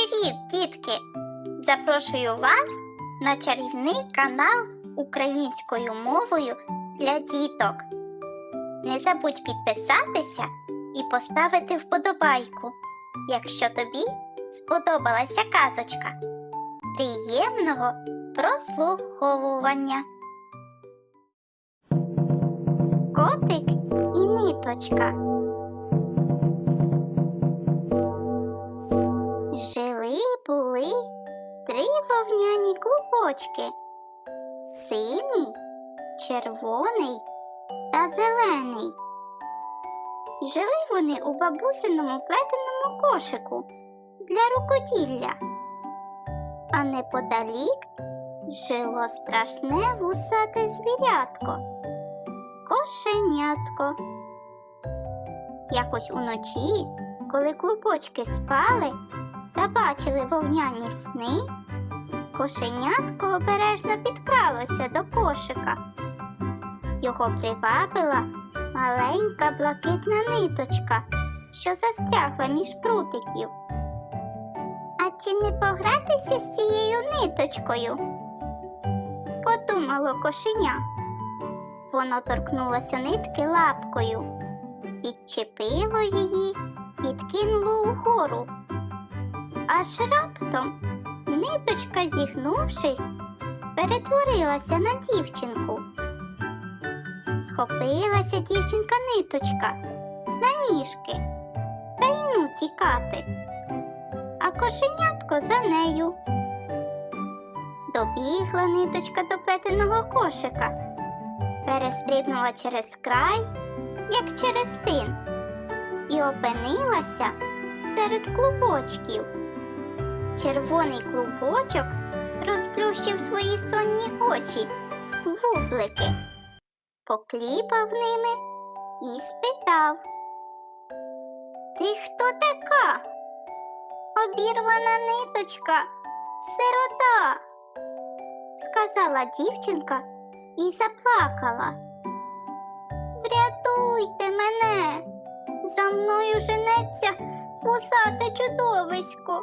Привіт, дітки! Запрошую вас на чарівний канал українською мовою для діток. Не забудь підписатися і поставити вподобайку, якщо тобі сподобалася казочка. Приємного прослуховування. Котик і ниточка. Жили були три вовняні клубочки. Синій, червоний та зелений. Жили вони у бабусиному плетеному кошику для рукоділля. А неподалік жило страшне вусате звірятко. Кошенятко. Якось уночі, коли клубочки спали та бачили вовняні сни, кошенятко обережно підкралося до кошика. Його привабила маленька блакитна ниточка, що застрягла між прутиків. А чи не погратися з цією ниточкою? Подумало кошеня. Воно торкнулося нитки лапкою, підчепило її, підкинуло угору. Аж раптом ниточка, зігнувшись, перетворилася на дівчинку. Схопилася дівчинка ниточка на ніжки та й ну тікати, а кошенятко за нею. Добігла ниточка до плетеного кошика, перестрибнула через край, як через тин, і опинилася серед клубочків. Червоний клубочок розплющив свої сонні очі, вузлики, покліпав ними і спитав. Ти хто така? Обірвана ниточка, сирота, сказала дівчинка і заплакала. Врятуйте мене, за мною женеться вусате чудовисько.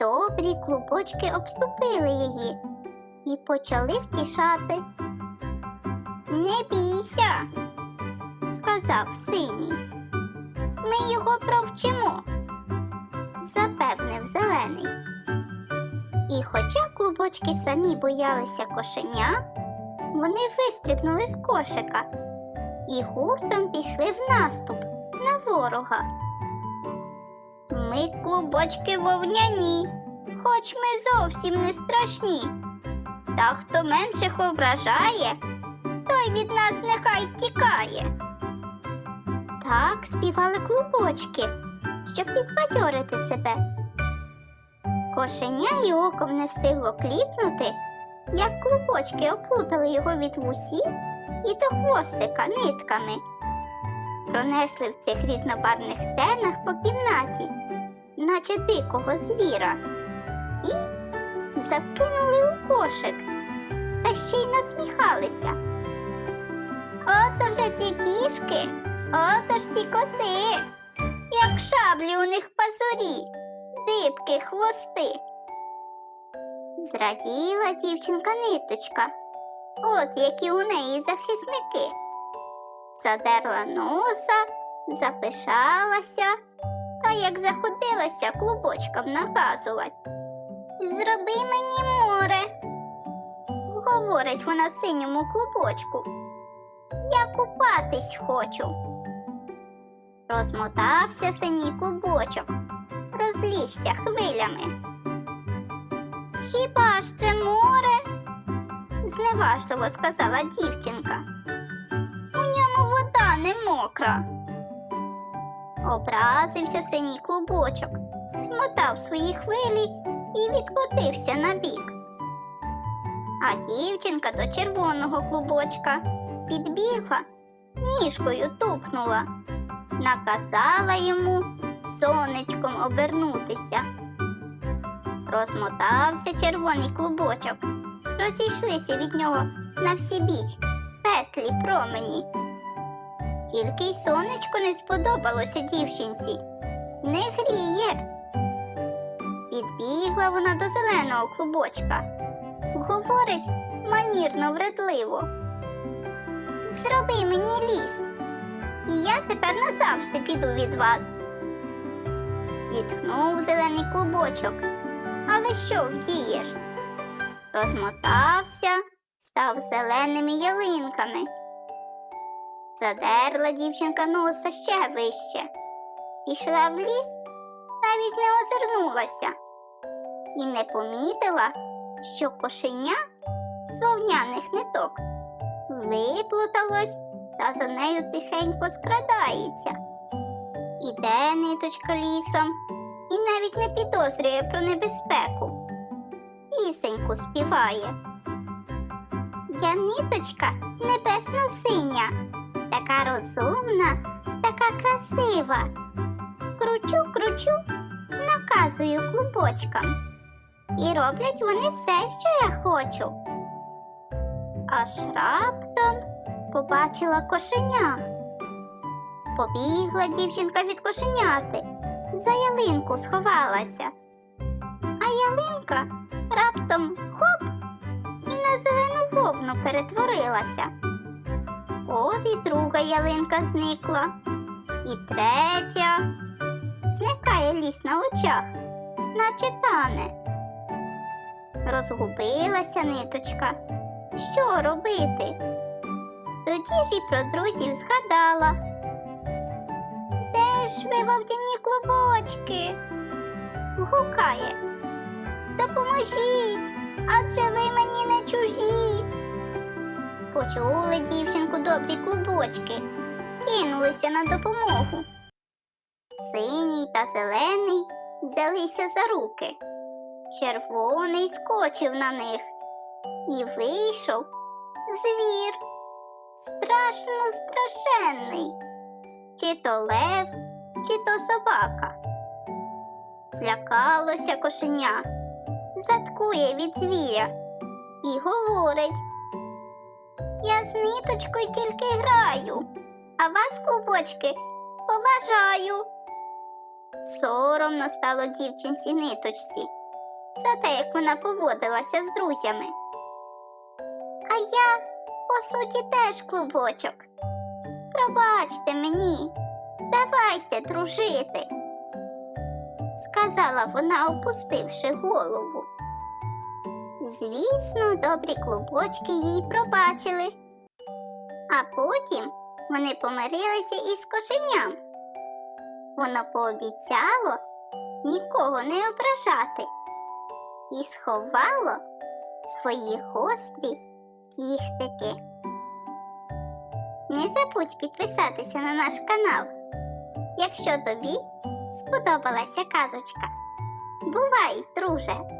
Добрі клубочки обступили її і почали втішати. Не бійся, сказав синій. Ми його провчимо, запевнив зелений. І хоча клубочки самі боялися кошеня, вони вистрибнули з кошика і гуртом пішли в наступ на ворога. Ми клубочки вовняні, хоч ми зовсім не страшні. Та хто менших ображає, той від нас нехай тікає. Так співали клубочки, щоб підбадьорити себе. Кошеня й оком не встигло кліпнути, як клубочки оплутали його від вусів і до хвостика нитками. Пронесли в цих різнобарвних тенах по кімнаті, наче дикого звіра, і закинули у кошик, та ще й насміхалися. Ото вже ці кішки, ото ж ті коти, як шаблі у них пазурі, дибки хвости. Зраділа дівчинка ниточка, от які у неї захисники. Задерла носа, запишалася як заходилася клубочкам наказувати. Зроби мені море, говорить вона синьому клубочку. Я купатись хочу. Розмотався синій клубочок, розлігся хвилями. Хіба ж це море? зневажливо сказала дівчинка. У ньому вода не мокра. Образився синій клубочок, змотав свої хвилі і відкотився на бік. А дівчинка до червоного клубочка підбігла, ніжкою тупнула, наказала йому сонечком обернутися. Розмотався червоний клубочок, розійшлися від нього на всі біч петлі промені. Тільки й сонечко не сподобалося дівчинці. Не гріє. Побігла вона до зеленого клубочка. Говорить манірно вредливо. Зроби мені ліс, і я тепер назавжди піду від вас. Зітхнув зелений клубочок. Але що вдієш? Розмотався, став зеленими ялинками. Задерла дівчинка носа ще вище. Пішла в ліс, навіть не озирнулася і не помітила, що кошеня з вовняних ниток виплуталось та за нею тихенько скрадається. Іде ниточка лісом і навіть не підозрює про небезпеку. Пісеньку співає. Я ниточка небесно синя, така розумна, така красива. Кручу, кручу, наказую клубочкам. І роблять вони все, що я хочу. Аж раптом побачила кошеня. Побігла дівчинка від кошеняти, за ялинку сховалася. А ялинка раптом хоп і на зелену вовну перетворилася. От і друга ялинка зникла, і третя зникає ліс на очах, наче тане. Розгубилася ниточка. Що робити? Тоді ж і про друзів згадала. Де ж ви вовдяні клубочки? Гукає. Допоможіть, адже ви мені не чужі. Почули дівчинку добрі клубочки, кинулися на допомогу. Синій та зелений взялися за руки. Червоний скочив на них і вийшов звір. Страшно страшенний. Чи то лев, чи то собака. Злякалося кошеня, заткує від звіря і говорить. Я з ниточкою тільки граю, а вас, клубочки, поважаю. Соромно стало дівчинці ниточці за те, як вона поводилася з друзями. А я, по суті, теж клубочок. Пробачте мені, давайте дружити, сказала вона, опустивши голову. Звісно, добрі клубочки їй пробачили. А потім вони помирилися із кошеням. Воно пообіцяло нікого не ображати і сховало свої гострі кіхтики. Не забудь підписатися на наш канал, якщо тобі сподобалася казочка. Бувай, друже!